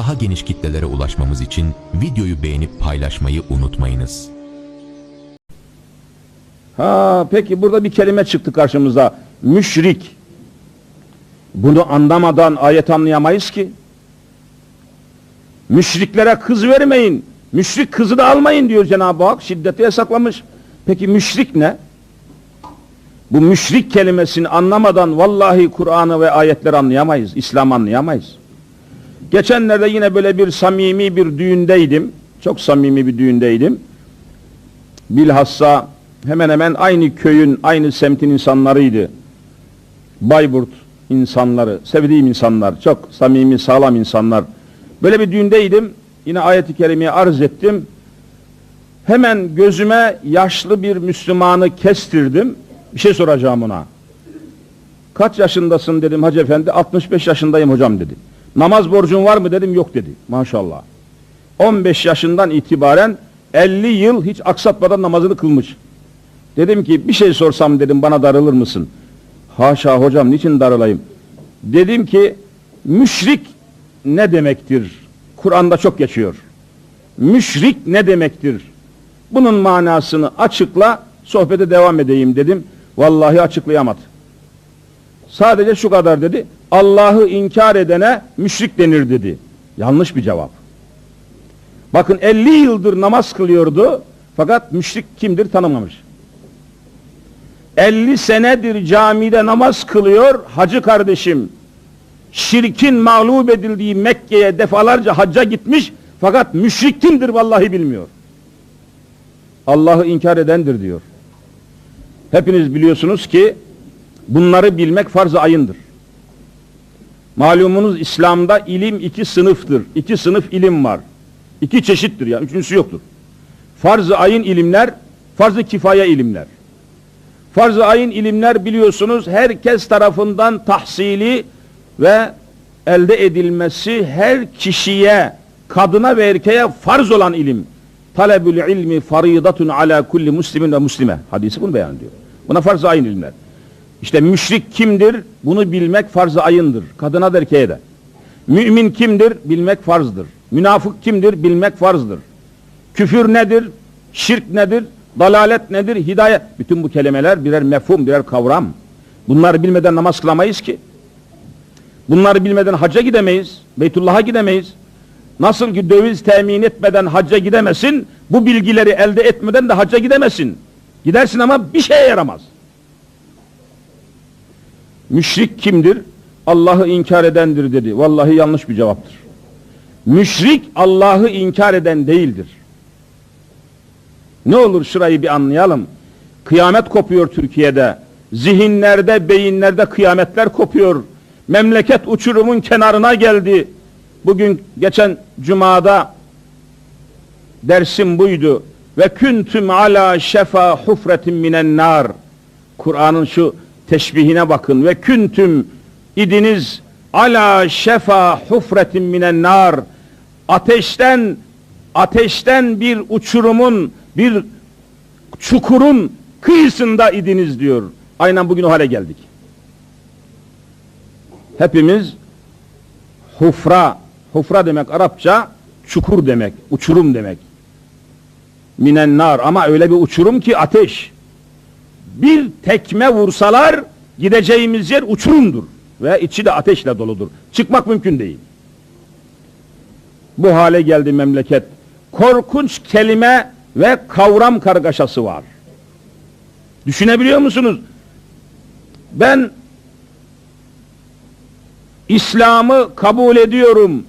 Daha geniş kitlelere ulaşmamız için videoyu beğenip paylaşmayı unutmayınız. Ha peki burada bir kelime çıktı karşımıza. Müşrik. Bunu anlamadan ayet anlayamayız ki. Müşriklere kız vermeyin. Müşrik kızı da almayın diyor Cenab-ı Hak. Şiddeti yasaklamış. Peki müşrik ne? Bu müşrik kelimesini anlamadan vallahi Kur'an'ı ve ayetleri anlayamayız. İslam anlayamayız. Geçenlerde yine böyle bir samimi bir düğündeydim. Çok samimi bir düğündeydim. Bilhassa hemen hemen aynı köyün, aynı semtin insanlarıydı. Bayburt insanları, sevdiğim insanlar, çok samimi, sağlam insanlar. Böyle bir düğündeydim. Yine ayet-i kerimeyi arz ettim. Hemen gözüme yaşlı bir Müslümanı kestirdim. Bir şey soracağım ona. Kaç yaşındasın dedim Hacı Efendi. 65 yaşındayım hocam dedi. Namaz borcun var mı dedim yok dedi. Maşallah. 15 yaşından itibaren 50 yıl hiç aksatmadan namazını kılmış. Dedim ki bir şey sorsam dedim bana darılır mısın? Haşa hocam niçin darılayım? Dedim ki müşrik ne demektir? Kur'an'da çok geçiyor. Müşrik ne demektir? Bunun manasını açıkla sohbete devam edeyim dedim. Vallahi açıklayamadı. Sadece şu kadar dedi. Allah'ı inkar edene müşrik denir dedi. Yanlış bir cevap. Bakın 50 yıldır namaz kılıyordu fakat müşrik kimdir tanımamış. 50 senedir camide namaz kılıyor hacı kardeşim. Şirkin mağlup edildiği Mekke'ye defalarca hacca gitmiş fakat müşrik kimdir vallahi bilmiyor. Allah'ı inkar edendir diyor. Hepiniz biliyorsunuz ki bunları bilmek farz-ı ayındır. Malumunuz İslam'da ilim iki sınıftır. İki sınıf ilim var. İki çeşittir ya. Üçüncüsü yoktur. Farz-ı ayın ilimler, farz-ı kifaya ilimler. Farz-ı ayın ilimler biliyorsunuz herkes tarafından tahsili ve elde edilmesi her kişiye, kadına ve erkeğe farz olan ilim. Talebül ilmi faridatun ala kulli muslimin ve muslime. Hadisi bunu beyan ediyor. Buna farz-ı ayın ilimler. İşte müşrik kimdir? Bunu bilmek farz-ı ayındır. Kadına da erkeğe de. Mümin kimdir? Bilmek farzdır. Münafık kimdir? Bilmek farzdır. Küfür nedir? Şirk nedir? Dalalet nedir? Hidayet. Bütün bu kelimeler birer mefhum, birer kavram. Bunları bilmeden namaz kılamayız ki. Bunları bilmeden hacca gidemeyiz. Beytullah'a gidemeyiz. Nasıl ki döviz temin etmeden hacca gidemesin, bu bilgileri elde etmeden de hacca gidemesin. Gidersin ama bir şeye yaramaz. Müşrik kimdir? Allah'ı inkar edendir dedi. Vallahi yanlış bir cevaptır. Müşrik Allah'ı inkar eden değildir. Ne olur şurayı bir anlayalım. Kıyamet kopuyor Türkiye'de. Zihinlerde, beyinlerde kıyametler kopuyor. Memleket uçurumun kenarına geldi. Bugün geçen cumada dersim buydu. Ve küntüm ala şefa hufretin minen nar. Kur'an'ın şu teşbihine bakın. Ve küntüm idiniz ala şefa hufretin minen nar. Ateşten ateşten bir uçurumun bir çukurun kıyısında idiniz diyor. Aynen bugün o hale geldik. Hepimiz hufra, hufra demek Arapça çukur demek, uçurum demek. Minen nar ama öyle bir uçurum ki ateş. Bir tekme vursalar gideceğimiz yer uçurumdur ve içi de ateşle doludur. Çıkmak mümkün değil. Bu hale geldi memleket. Korkunç kelime ve kavram kargaşası var. Düşünebiliyor musunuz? Ben İslam'ı kabul ediyorum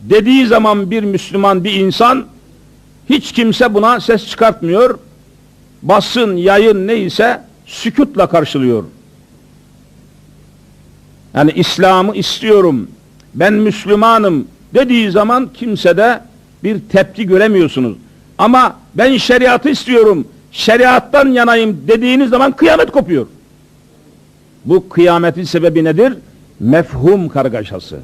dediği zaman bir Müslüman bir insan hiç kimse buna ses çıkartmıyor. Basın, yayın neyse sükutla karşılıyor. Yani İslam'ı istiyorum, ben Müslümanım dediği zaman kimsede bir tepki göremiyorsunuz. Ama ben şeriatı istiyorum, şeriattan yanayım dediğiniz zaman kıyamet kopuyor. Bu kıyametin sebebi nedir? Mefhum kargaşası.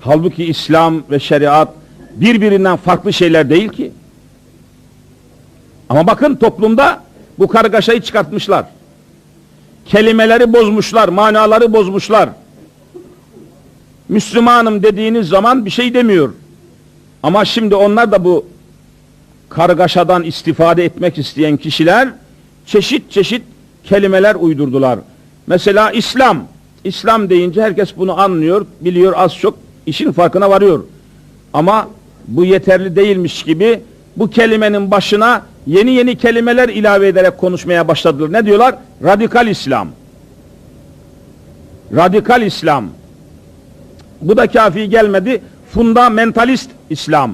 Halbuki İslam ve şeriat birbirinden farklı şeyler değil ki. Ama bakın toplumda bu kargaşayı çıkartmışlar. Kelimeleri bozmuşlar, manaları bozmuşlar. Müslümanım dediğiniz zaman bir şey demiyor. Ama şimdi onlar da bu kargaşadan istifade etmek isteyen kişiler çeşit çeşit kelimeler uydurdular. Mesela İslam. İslam deyince herkes bunu anlıyor, biliyor az çok işin farkına varıyor. Ama bu yeterli değilmiş gibi bu kelimenin başına yeni yeni kelimeler ilave ederek konuşmaya başladılar. Ne diyorlar? Radikal İslam. Radikal İslam. Bu da kafi gelmedi. Fundamentalist İslam.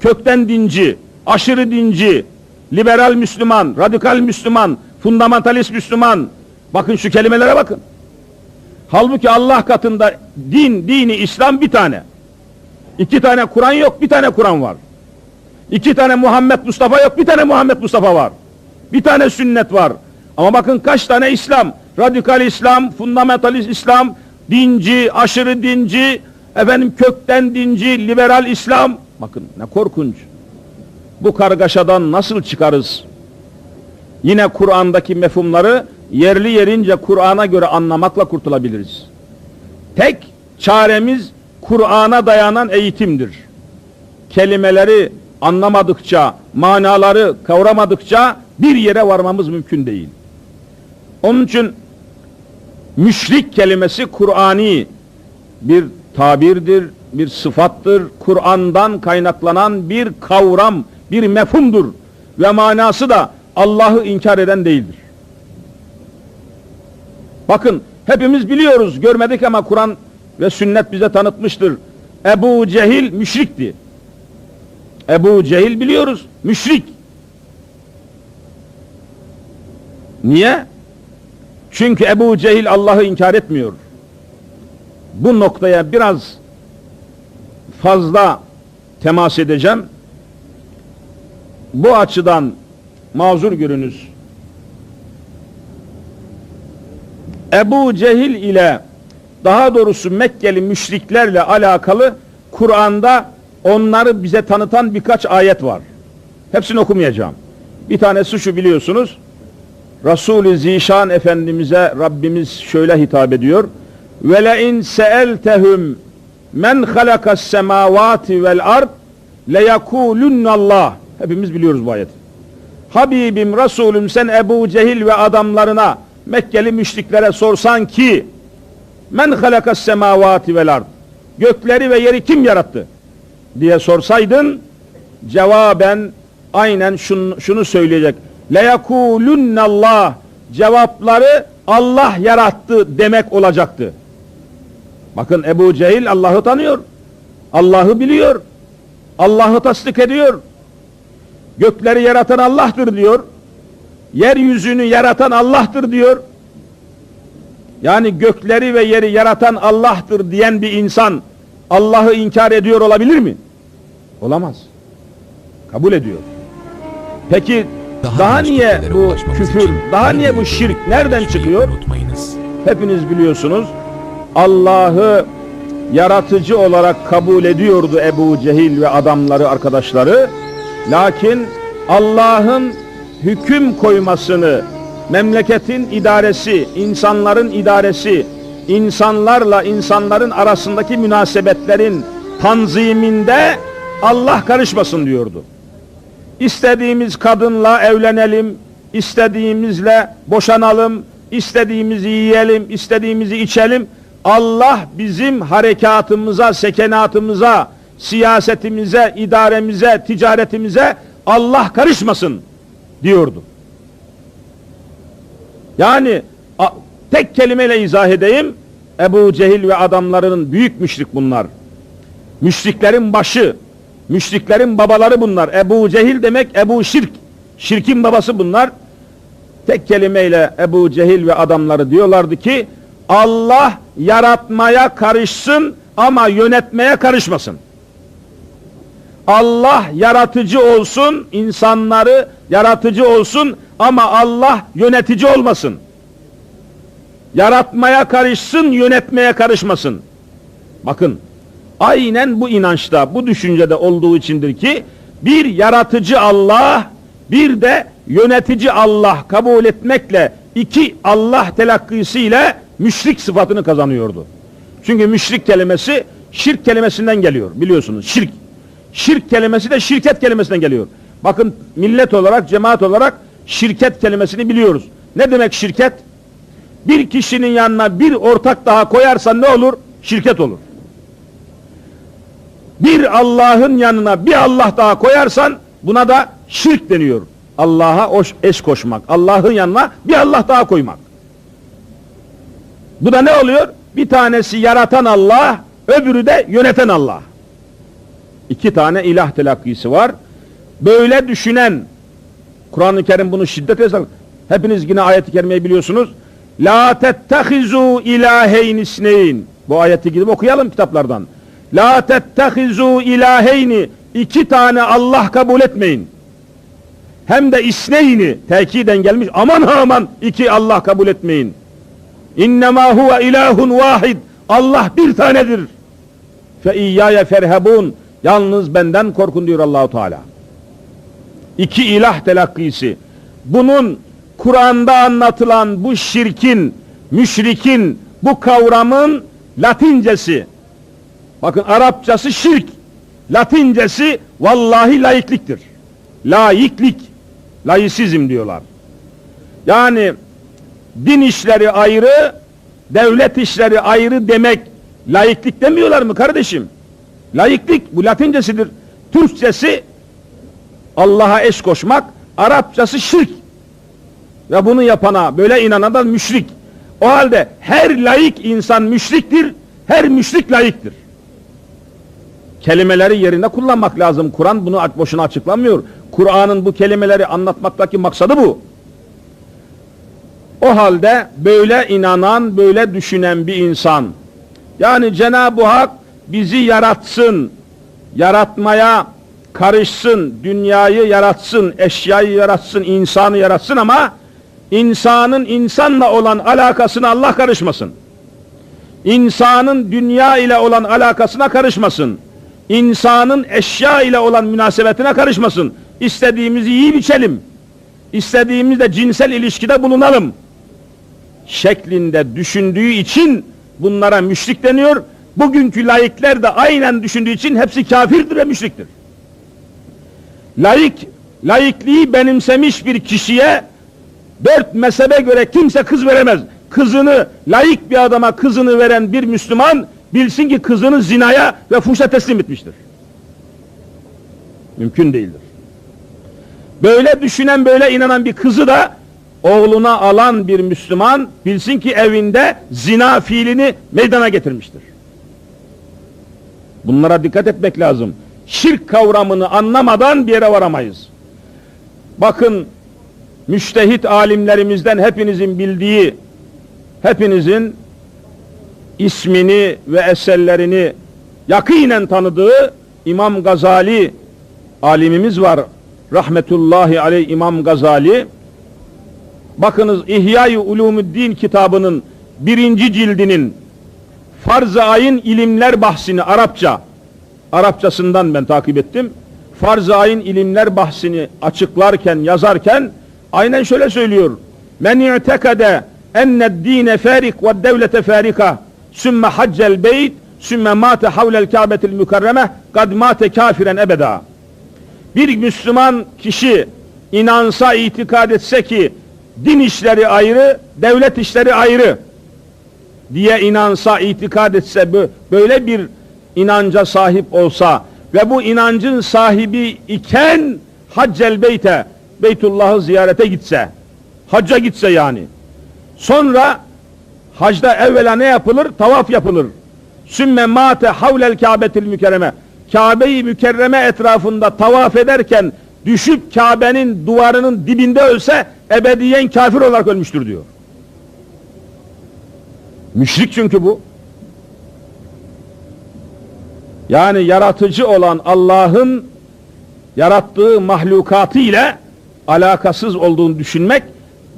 Kökten dinci, aşırı dinci, liberal Müslüman, radikal Müslüman, fundamentalist Müslüman. Bakın şu kelimelere bakın. Halbuki Allah katında din, dini İslam bir tane. İki tane Kur'an yok, bir tane Kur'an var. İki tane Muhammed Mustafa yok, bir tane Muhammed Mustafa var. Bir tane sünnet var. Ama bakın kaç tane İslam, radikal İslam, fundamentalist İslam, dinci, aşırı dinci, efendim kökten dinci, liberal İslam. Bakın ne korkunç. Bu kargaşadan nasıl çıkarız? Yine Kur'an'daki mefhumları yerli yerince Kur'an'a göre anlamakla kurtulabiliriz. Tek çaremiz Kur'an'a dayanan eğitimdir. Kelimeleri anlamadıkça, manaları kavramadıkça bir yere varmamız mümkün değil. Onun için müşrik kelimesi Kur'ani bir tabirdir, bir sıfattır. Kur'an'dan kaynaklanan bir kavram, bir mefhumdur. Ve manası da Allah'ı inkar eden değildir. Bakın hepimiz biliyoruz, görmedik ama Kur'an ve sünnet bize tanıtmıştır. Ebu Cehil müşrikti. Ebu Cehil biliyoruz, müşrik. Niye? Çünkü Ebu Cehil Allah'ı inkar etmiyor. Bu noktaya biraz fazla temas edeceğim. Bu açıdan mazur görünüz. Ebu Cehil ile daha doğrusu Mekkeli müşriklerle alakalı Kur'an'da onları bize tanıtan birkaç ayet var. Hepsini okumayacağım. Bir tanesi şu biliyorsunuz. Resul-i Zişan Efendimiz'e Rabbimiz şöyle hitap ediyor. Seeltehum men halakas semavati vel ard le Allah. Hepimiz biliyoruz bu ayeti. Habibim Resulüm sen Ebu Cehil ve adamlarına Mekkeli müşriklere sorsan ki men halakas semavati vel ard gökleri ve yeri kim yarattı diye sorsaydın cevaben aynen şunu, şunu söyleyecek Allah cevapları Allah yarattı demek olacaktı. Bakın Ebu Cehil Allah'ı tanıyor. Allah'ı biliyor. Allah'ı tasdik ediyor. Gökleri yaratan Allah'tır diyor. Yeryüzünü yaratan Allah'tır diyor. Yani gökleri ve yeri yaratan Allah'tır diyen bir insan Allah'ı inkar ediyor olabilir mi? Olamaz. Kabul ediyor. Peki daha, daha niye bu küfür, daha niye bu şirk nereden çıkıyor? Unutmayınız. Hepiniz biliyorsunuz. Allah'ı yaratıcı olarak kabul ediyordu Ebu Cehil ve adamları, arkadaşları. Lakin Allah'ın hüküm koymasını, memleketin idaresi, insanların idaresi, insanlarla insanların arasındaki münasebetlerin tanziminde Allah karışmasın diyordu. İstediğimiz kadınla evlenelim, istediğimizle boşanalım, istediğimizi yiyelim, istediğimizi içelim. Allah bizim harekatımıza, sekenatımıza, siyasetimize, idaremize, ticaretimize Allah karışmasın diyordu. Yani tek kelimeyle izah edeyim. Ebu Cehil ve adamlarının büyük müşrik bunlar. Müşriklerin başı, müşriklerin babaları bunlar. Ebu Cehil demek Ebu Şirk. Şirkin babası bunlar. Tek kelimeyle Ebu Cehil ve adamları diyorlardı ki Allah yaratmaya karışsın ama yönetmeye karışmasın. Allah yaratıcı olsun, insanları yaratıcı olsun ama Allah yönetici olmasın. Yaratmaya karışsın, yönetmeye karışmasın. Bakın, aynen bu inançta, bu düşüncede olduğu içindir ki bir yaratıcı Allah, bir de yönetici Allah kabul etmekle iki Allah telakkisiyle müşrik sıfatını kazanıyordu. Çünkü müşrik kelimesi şirk kelimesinden geliyor biliyorsunuz. Şirk. Şirk kelimesi de şirket kelimesinden geliyor. Bakın millet olarak, cemaat olarak şirket kelimesini biliyoruz. Ne demek şirket? Bir kişinin yanına bir ortak daha koyarsan ne olur? Şirket olur. Bir Allah'ın yanına bir Allah daha koyarsan buna da şirk deniyor. Allah'a eş koşmak. Allah'ın yanına bir Allah daha koymak. Bu da ne oluyor? Bir tanesi yaratan Allah, öbürü de yöneten Allah. İki tane ilah telakkisi var. Böyle düşünen, Kur'an-ı Kerim bunu şiddetle yasak- Hepiniz yine ayeti kerimeyi biliyorsunuz. La tettehizu ilaheyn isneyn. Bu ayeti gidip okuyalım kitaplardan. La tettehizu ilaheyni. iki tane Allah kabul etmeyin. Hem de isneyni tekiden gelmiş. Aman aman iki Allah kabul etmeyin. İnnemâ huve ilahun vahid. Allah bir tanedir. Fe iyyâye ferhebun. Yalnız benden korkun diyor Allahu Teala. İki ilah telakkisi. Bunun Kur'an'da anlatılan bu şirkin, müşrikin, bu kavramın Latincesi. Bakın Arapçası şirk. Latincesi vallahi laikliktir. Laiklik. Laisizm diyorlar. Yani din işleri ayrı, devlet işleri ayrı demek laiklik demiyorlar mı kardeşim? Laiklik bu latincesidir. Türkçesi Allah'a eş koşmak, Arapçası şirk. Ve bunu yapana, böyle inanana da müşrik. O halde her laik insan müşriktir, her müşrik laiktir. Kelimeleri yerinde kullanmak lazım. Kur'an bunu boşuna açıklamıyor. Kur'an'ın bu kelimeleri anlatmaktaki maksadı bu. O halde böyle inanan, böyle düşünen bir insan, yani Cenab-ı Hak bizi yaratsın, yaratmaya karışsın, dünyayı yaratsın, eşyayı yaratsın, insanı yaratsın ama insanın insanla olan alakasına Allah karışmasın. İnsanın dünya ile olan alakasına karışmasın. İnsanın eşya ile olan münasebetine karışmasın. İstediğimizi yiyip içelim. İstediğimizde cinsel ilişkide bulunalım. Şeklinde düşündüğü için bunlara müşrik deniyor. Bugünkü laikler de aynen düşündüğü için hepsi kafirdir ve müşriktir. Laik, laikliği benimsemiş bir kişiye dört mezhebe göre kimse kız veremez. Kızını, laik bir adama kızını veren bir Müslüman bilsin ki kızını zinaya ve fuhşa teslim etmiştir. Mümkün değildir. Böyle düşünen, böyle inanan bir kızı da oğluna alan bir Müslüman bilsin ki evinde zina fiilini meydana getirmiştir. Bunlara dikkat etmek lazım. Şirk kavramını anlamadan bir yere varamayız. Bakın müştehit alimlerimizden hepinizin bildiği, hepinizin ismini ve eserlerini yakinen tanıdığı İmam Gazali alimimiz var. Rahmetullahi aleyh İmam Gazali. Bakınız İhya-i Ulumuddin kitabının birinci cildinin farz-ı ayın ilimler bahsini Arapça, Arapçasından ben takip ettim. Farz-ı ayın ilimler bahsini açıklarken, yazarken aynen şöyle söylüyor. Men i'tekade enned dine farik ve devlete farika sümme haccel beyt sümme mate havlel kâbetil mükerreme kad mate kafiren ebeda. Bir Müslüman kişi inansa, itikad etse ki din işleri ayrı, devlet işleri ayrı diye inansa, itikad etse böyle bir inanca sahip olsa ve bu inancın sahibi iken haccel beyte, Beytullah'ı ziyarete gitse, hacca gitse yani. Sonra hacda evvela ne yapılır? Tavaf yapılır. Sümme mate havlel kâbetil mükerreme. Kabe-i mükerreme etrafında tavaf ederken düşüp Kabe'nin duvarının dibinde ölse ebediyen kafir olarak ölmüştür diyor. Müşrik çünkü bu. Yani yaratıcı olan Allah'ın yarattığı mahlukatı ile alakasız olduğunu düşünmek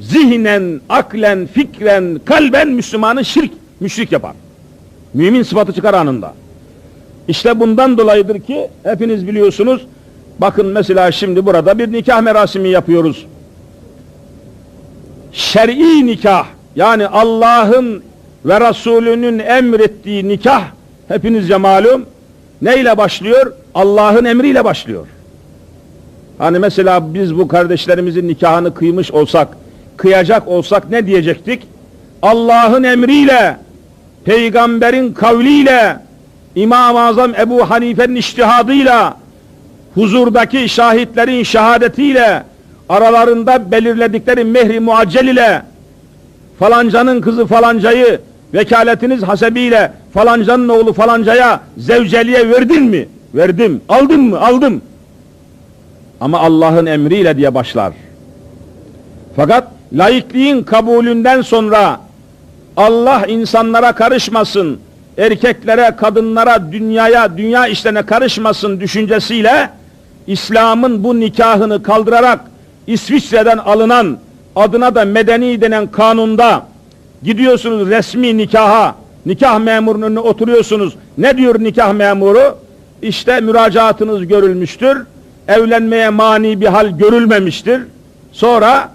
zihnen, aklen, fikren, kalben Müslümanı şirk, müşrik yapar. Mümin sıfatı çıkar anında. İşte bundan dolayıdır ki hepiniz biliyorsunuz bakın mesela şimdi burada bir nikah merasimi yapıyoruz. Şer'i nikah yani Allah'ın ve Resulünün emrettiği nikah hepinizce malum neyle başlıyor? Allah'ın emriyle başlıyor. Hani mesela biz bu kardeşlerimizin nikahını kıymış olsak, kıyacak olsak ne diyecektik? Allah'ın emriyle, peygamberin kavliyle, İmam-ı Azam Ebu Hanife'nin iştihadıyla, huzurdaki şahitlerin şehadetiyle, aralarında belirledikleri mehri muaccel ile, falancanın kızı falancayı vekaletiniz hasebiyle falancanın oğlu falancaya zevceliğe verdin mi? Verdim. Aldın mı? Aldım. Ama Allah'ın emriyle diye başlar. Fakat laikliğin kabulünden sonra Allah insanlara karışmasın, erkeklere, kadınlara, dünyaya, dünya işlerine karışmasın düşüncesiyle İslam'ın bu nikahını kaldırarak İsviçre'den alınan adına da medeni denen kanunda gidiyorsunuz resmi nikaha, nikah memurunun önüne oturuyorsunuz. Ne diyor nikah memuru? İşte müracaatınız görülmüştür. Evlenmeye mani bir hal görülmemiştir. Sonra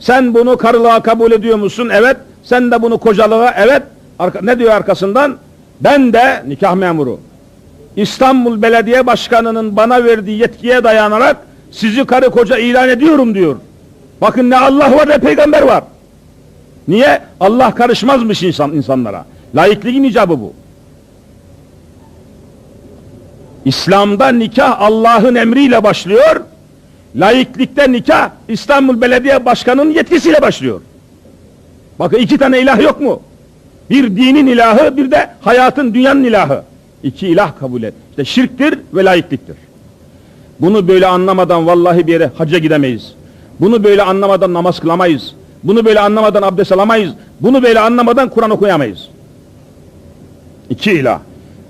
sen bunu karılığa kabul ediyor musun? Evet. Sen de bunu kocalığa evet. Arka, ne diyor arkasından? Ben de nikah memuru. İstanbul Belediye Başkanı'nın bana verdiği yetkiye dayanarak sizi karı koca ilan ediyorum diyor. Bakın ne Allah var ne peygamber var. Niye? Allah karışmazmış insan insanlara. Laikliğin icabı bu. İslam'da nikah Allah'ın emriyle başlıyor. Laiklikte nikah İstanbul Belediye Başkanı'nın yetkisiyle başlıyor. Bakın iki tane ilah yok mu? Bir dinin ilahı bir de hayatın dünyanın ilahı. İki ilah kabul et. İşte şirktir ve laikliktir. Bunu böyle anlamadan vallahi bir yere hacca gidemeyiz. Bunu böyle anlamadan namaz kılamayız. Bunu böyle anlamadan abdest alamayız. Bunu böyle anlamadan Kur'an okuyamayız. İki ilah.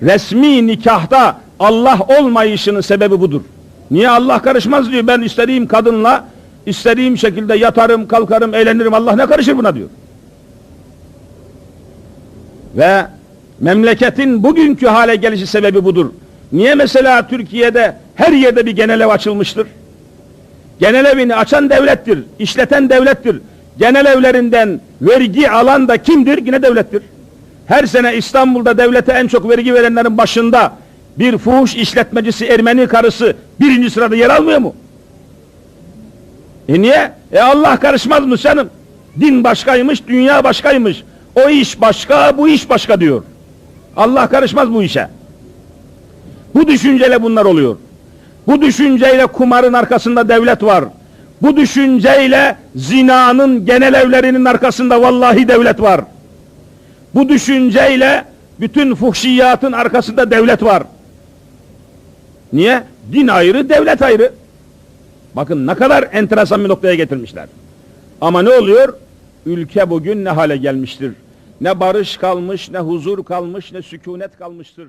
Resmi nikahta Allah olmayışının sebebi budur. Niye Allah karışmaz diyor. Ben istediğim kadınla istediğim şekilde yatarım, kalkarım, eğlenirim. Allah ne karışır buna diyor. Ve memleketin bugünkü hale gelişi sebebi budur. Niye mesela Türkiye'de her yerde bir genel ev açılmıştır? Genel evini açan devlettir, işleten devlettir. Genel evlerinden vergi alan da kimdir? Yine devlettir. Her sene İstanbul'da devlete en çok vergi verenlerin başında bir fuhuş işletmecisi Ermeni karısı birinci sırada yer almıyor mu? E niye? E Allah karışmaz mı canım? Din başkaymış, dünya başkaymış. O iş başka, bu iş başka diyor. Allah karışmaz bu işe. Bu düşünceyle bunlar oluyor. Bu düşünceyle kumarın arkasında devlet var. Bu düşünceyle zinanın genel evlerinin arkasında vallahi devlet var. Bu düşünceyle bütün fuhşiyatın arkasında devlet var. Niye? Din ayrı, devlet ayrı. Bakın ne kadar enteresan bir noktaya getirmişler. Ama ne oluyor? Ülke bugün ne hale gelmiştir? Ne barış kalmış, ne huzur kalmış, ne sükunet kalmıştır.